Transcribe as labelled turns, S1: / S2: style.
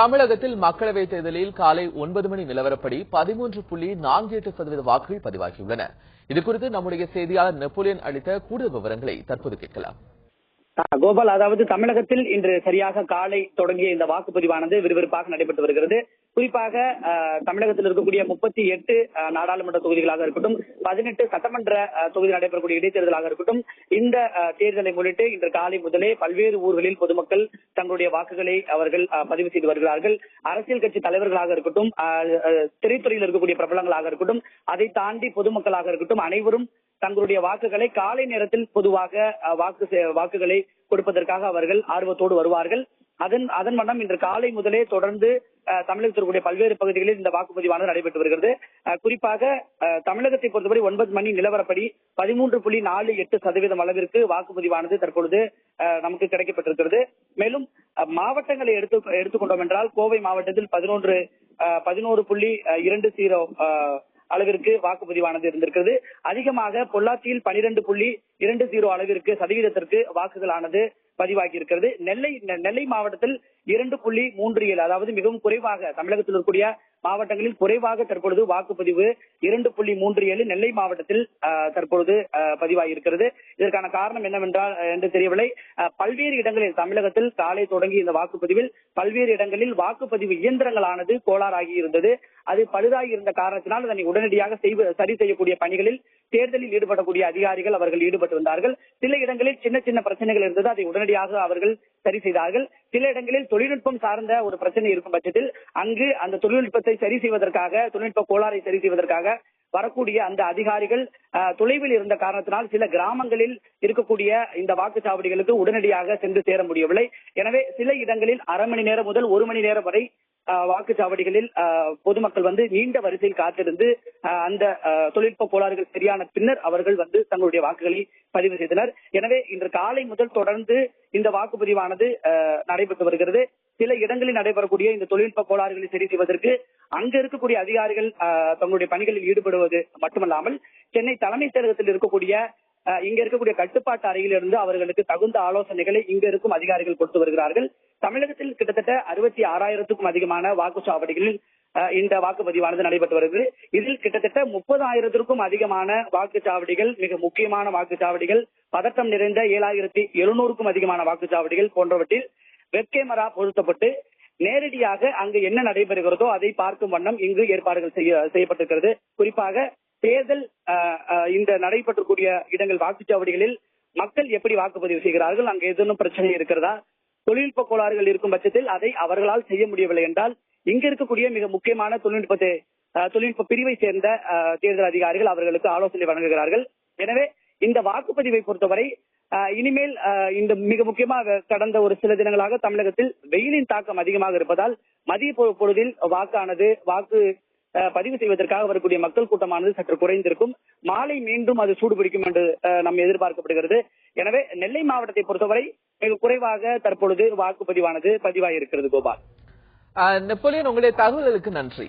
S1: தமிழகத்தில் மக்களவைத் தேர்தலில் காலை ஒன்பது மணி நிலவரப்படி பதிமூன்று புள்ளி நான்கு எட்டு சதவீத வாக்குகள் பதிவாகியுள்ளன. இதுகுறித்து நம்முடைய செய்தியாளர் நெப்போலியன் அளித்த கூடுதல் விவரங்களை தற்போது கேட்கலாம்.
S2: கோபால் அதாவது தமிழகத்தில் இன்று சரியாக காலை தொடங்கிய இந்த வாக்குப்பதிவானது விறுவிறுப்பாக நடைபெற்று வருகிறது. குறிப்பாக தமிழகத்தில் இருக்கக்கூடிய முப்பத்தி எட்டு நாடாளுமன்ற தொகுதிகளாக இருக்கட்டும் பதினெட்டு சட்டமன்ற தொகுதி நடைபெறக்கூடிய இடைத்தேர்தலாக இருக்கட்டும் இந்த தேர்தலை முன்னிட்டு இன்று காலை முதலே பல்வேறு ஊர்களில் பொதுமக்கள் தங்களுடைய வாக்குகளை அவர்கள் பதிவு செய்து வருகிறார்கள். அரசியல் கட்சி தலைவர்களாக இருக்கட்டும் திரைத்துறையில் இருக்கக்கூடிய பிரபலங்களாக இருக்கட்டும் அதை தாண்டி பொதுமக்களாக இருக்கட்டும் அனைவரும் தங்களுடைய வாக்குகளை காலை நேரத்தில் பொதுவாக அஹ், வாக்கு வாக்குகளை கொடுப்பதற்காக அவர்கள் ஆர்வத்தோடு வருவார்கள். அதன் அதன் வண்ணம் இன்று காலை முதலே தொடர்ந்து அஹ், தமிழகத்தில் பல்வேறு பகுதிகளில் இந்த வாக்குப்பதிவானது நடைபெற்று வருகிறது. அஹ், குறிப்பாக அஹ், தமிழகத்தை பொறுத்தவரை ஒன்பது மணி நிலவரப்படி பதிமூன்று புள்ளி நாலு எட்டு சதவீதம் அளவிற்கு வாக்குப்பதிவானது தற்பொழுது அஹ், நமக்கு கிடைக்கப்பட்டிருக்கிறது. மேலும் மாவட்டங்களை எடுத்து எடுத்துக்கொண்டோம் என்றால் கோவை மாவட்டத்தில் பதினொன்று பதினோரு புள்ளி அஹ், இரண்டு ஜீரோ அளவிற்கு வாக்குப்பதிவானது இருந்திருக்கிறது. அதிகமாக பொள்ளாச்சியில் பனிரெண்டு புள்ளி இரண்டு ஜீரோ அளவிற்கு சதவீதத்திற்கு வாக்குகளானது பதிவாகி இருக்கிறது நெல்லை நெல்லை மாவட்டத்தில் இரண்டு புள்ளி மூன்று ஏழு அதாவது மிகவும் குறைவாக தமிழகத்தில் இருக்கக்கூடிய மாவட்டங்களில் குறைவாக தற்பொழுது வாக்குப்பதிவு இரண்டு புள்ளி மூன்று ஏழு நெல்லை மாவட்டத்தில் தற்பொழுது ஆஹ், பதிவாகி இருக்கிறது இதற்கான காரணம் என்னவென்றால் என்று தெரியவில்லை. அஹ், பல்வேறு இடங்களில் தமிழகத்தில் காலை தொடங்கி இந்த வாக்குப்பதிவில் பல்வேறு இடங்களில் வாக்குப்பதிவு இயந்திரங்களானது கோளாறாகி இருந்தது. அது பழுதாகி இருந்த காரணத்தினால் அதனை உடனடியாக செய்வது சரி செய்யக்கூடிய பணிகளில் தேர்தலில் ஈடுபடக்கூடிய அதிகாரிகள் அவர்கள் ஈடுபட்டு வந்தார்கள். சில இடங்களில் சின்ன சின்ன பிரச்சனைகள் இருந்தது. அதை உடனடியாக அவர்கள் சரி செய்தார்கள். சில இடங்களில் தொழில்நுட்பம் சார்ந்த ஒரு பிரச்சனை இருக்கும் பட்சத்தில் அங்கு அந்த தொழில்நுட்பத்தை சரி செய்வதற்காக தொழில்நுட்ப கோளாறை சரி செய்வதற்காக வரக்கூடிய அந்த அதிகாரிகள் தொலைவில் இருந்த காரணத்தினால் சில கிராமங்களில் இருக்கக்கூடிய இந்த வாக்குச்சாவடிகளுக்கு உடனடியாக சென்று சேர முடியவில்லை. எனவே சில இடங்களில் அரை மணி நேரம் முதல் ஒரு மணி நேரம் வரை வாக்குச்சாவடிகளில் பொதுமக்கள் வந்து நீண்ட வரிசையில் காத்திருந்து அந்த தொழில்நுட்ப கோளாறுகள் சரியான பின்னர் அவர்கள் வந்து தங்களுடைய வாக்குகளை பதிவு செய்தனர். எனவே இன்று காலை முதல் தொடர்ந்து இந்த வாக்குப்பதிவானது நடைபெற்று வருகிறது. சில இடங்களில் நடைபெறக்கூடிய இந்த தொழில்நுட்ப கோளாறுகளை சரி செய்வதற்கு அங்க இருக்கக்கூடிய அதிகாரிகள் அஹ், தங்களுடைய பணிகளில் ஈடுபடுவது மட்டுமல்லாமல் சென்னை தலைமைச் செயலகத்தில் இருக்கக்கூடிய இங்க இருக்கக்கூடிய கட்டுப்பாட்டு அறையிலிருந்து அவர்களுக்கு தகுந்த ஆலோசனைகளை இங்க இருக்கும் அதிகாரிகள் கொடுத்து வருகிறார்கள். தமிழகத்தில் கிட்டத்தட்ட அறுபத்தி ஆறாயிரத்துக்கும் அதிகமான வாக்குச்சாவடிகளில் இந்த வாக்குப்பதிவானது நடைபெற்று வருகிறது. இதில் கிட்டத்தட்ட முப்பதாயிரத்திற்கும் அதிகமான வாக்குச்சாவடிகள் மிக முக்கியமான வாக்குச்சாவடிகள் பதட்டம் நிறைந்த ஏழாயிரத்தி எழுநூறுக்கும் அதிகமான வாக்குச்சாவடிகள் போன்றவற்றில் வெப் கேமரா பொருத்தப்பட்டு நேரடியாக அங்கு என்ன நடைபெறுகிறதோ அதை பார்க்கும் வண்ணம் இங்கு ஏற்பாடுகள் செய்ய செய்யப்பட்டிருக்கிறது. குறிப்பாக தேர்தல் இந்த நடைபெற்றக்கூடிய இடங்கள் வாக்குச்சாவடிகளில் மக்கள் எப்படி வாக்குப்பதிவு செய்கிறார்கள் அங்கு ஏதேனும் பிரச்சனை இருக்கிறதா? தொழில்நுட்ப கோளாறுகள் இருக்கும் பட்சத்தில் அதை அவர்களால் செய்ய முடியவில்லை என்றால் இங்க இருக்கக்கூடிய மிக முக்கியமான தொழில்நுட்பத்தை தொழில்நுட்ப பிரிவை சேர்ந்த தேர்தல் அதிகாரிகள் அவர்களுக்கு ஆலோசனை வழங்குகிறார்கள். எனவே இந்த வாக்குப்பதிவை பொறுத்தவரை இனிமேல் இந்த மிக முக்கியமாக கடந்த ஒரு சில தினங்களாக தமிழகத்தில் வெயிலின் தாக்கம் அதிகமாக இருப்பதால் மதிய பொழுதில் வாக்கானது வாக்கு பதிவு செய்வதற்காக வரக்கூடிய மக்கள் கூட்டமானது சற்று குறைந்திருக்கும். மாலை மீண்டும் அது சூடுபிடிக்கும் என்று நம் நம்ம எதிர்பார்க்கப்படுகிறது. எனவே நெல்லை மாவட்டத்தை பொறுத்தவரை மிக குறைவாக தற்பொழுது வாக்குப்பதிவானது பதிவாகி இருக்கிறது கோபால்
S1: நெப்போலியன் உங்களுடைய தகவல்களுக்கு நன்றி.